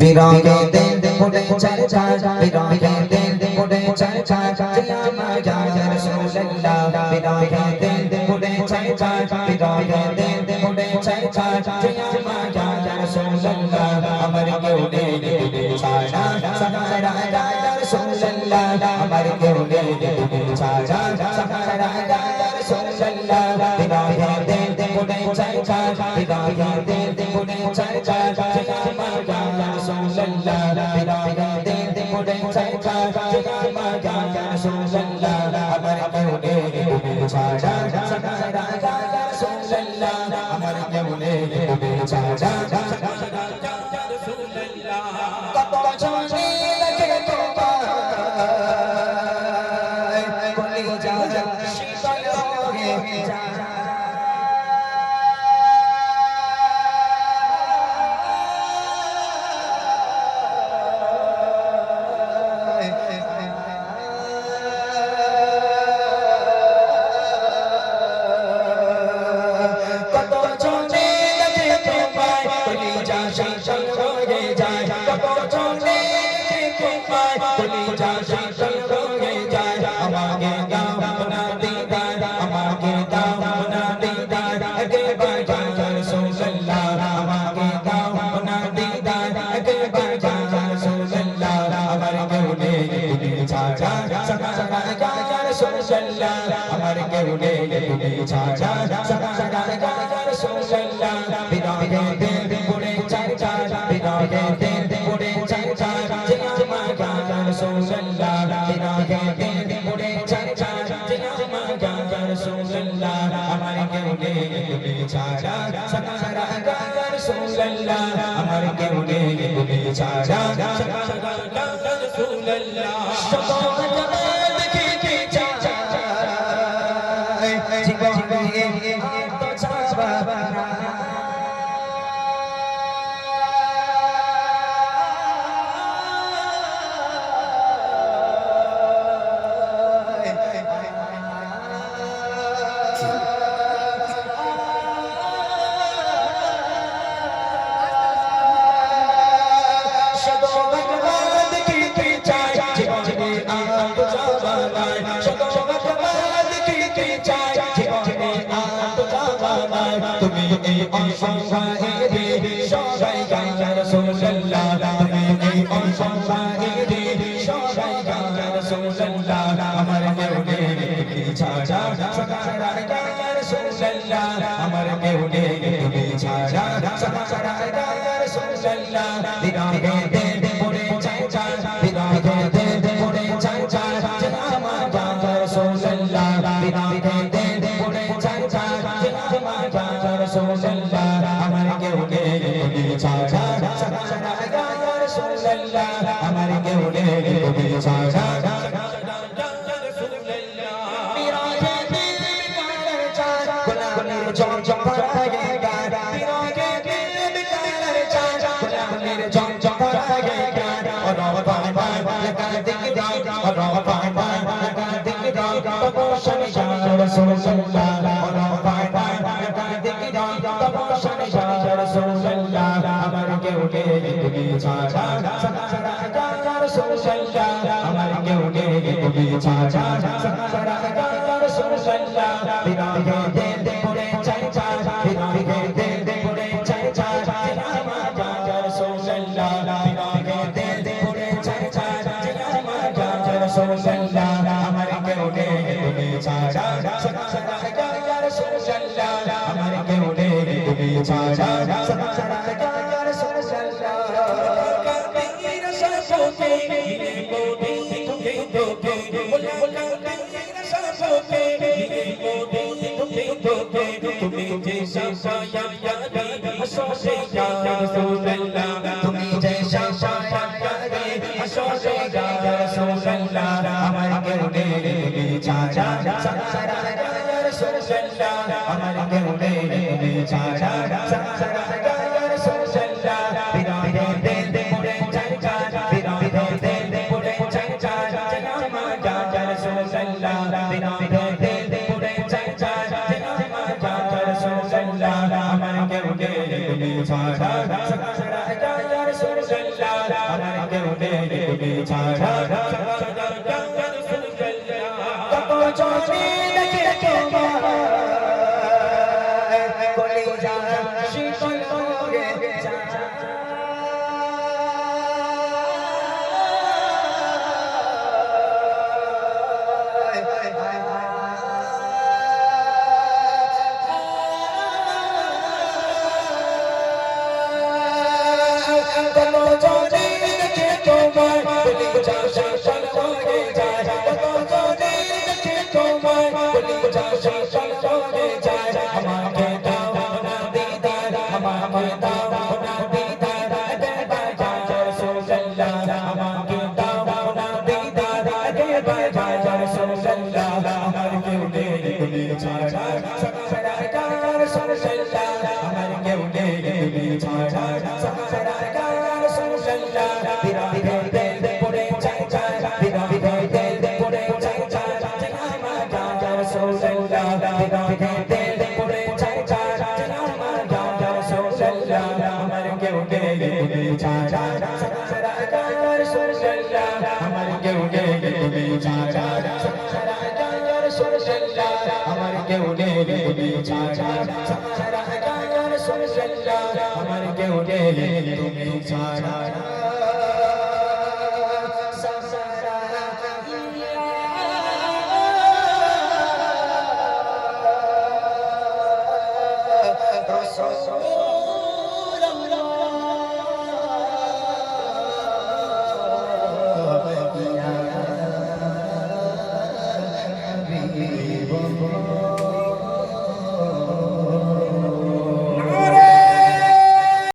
বিরাগে দিন ফুটে চার চার বিরাগে দিন ফুটে চার চার জিয়া মায়া রাসূলুল্লাহ বিরাগে দিন ফুটে চার চার বিরাগে দিন ফুটে চার চার জিয়া মায়া রাসূলুল্লাহ আমার কেউ নেই দিলে ছাড়া সাহারা রাসূলুল্লাহ আমার কেউ নেই দিলে ছাড়া সাহারা রাসূলুল্লাহ বিরাগে দিন ফুটে চার চার বিরাগে দিন রাসূলুল্লাহ আমার কেউ যা দিলে ছাড়া কত জনে লাগে তোমায় কলি যা শীতল হয়ে কত আমার কেউ নেই তুমি ছাড়া সাকা সাকা সাকা রাসূলুল্লাহ বিরাগে দিন পড়ে চার চার বিরাগে দিন রাসূলুল্লাহ আমার কেউ তুমি ছাড়া সাকা সাকা গায়া রাসূলুল্লাহ দেখে আমার কেউ নেই ছাড়া দিরাগে আমার কেউ নেই তুমি ছাড়া বিরাগে দিল কালার চাঁদ তুমি ছাড়া সারা গায়া রসূলুল্লাহ বিরাগে দে দে পড়ে চাই বিরাগে দে দে পড়ে চাই আমার গায়া রসূলুল্লাহ বিরাগে দে দে পড়ে চাই আমার গায়া রসূলুল্লাহ আমার কেউ নেই তুমি ছাড়া সারা গায়া রসূলুল্লাহ আমার কেউ নেই তুমি ছাড়া সারা আমার কেউ নেই তুমি ছাড়া সারা আমার কেউ নেই তুমি ছাড়া সারা ইয়া রাসূলুল্লাহ বিরাগে কত চলে দেখে তোমার কলিজা শীতল হয়ে যায় কত চলে দেখে তোমার কলিজা শীতল হয়ে যায় আমাকে দাও না দিদার আমাকে দাও না দিদার একবার যা রাসূলুল্লাহ আমাকে দাও না দিদার একবার যা রাসূলুল্লাহ আমার কেউ নেই তুমি ছাড়া সরকার রাসূলুল্লাহ আমার আমার কেউ নেই তুমি ছাড়া আমার কেউ নেই তুমি ছাড়া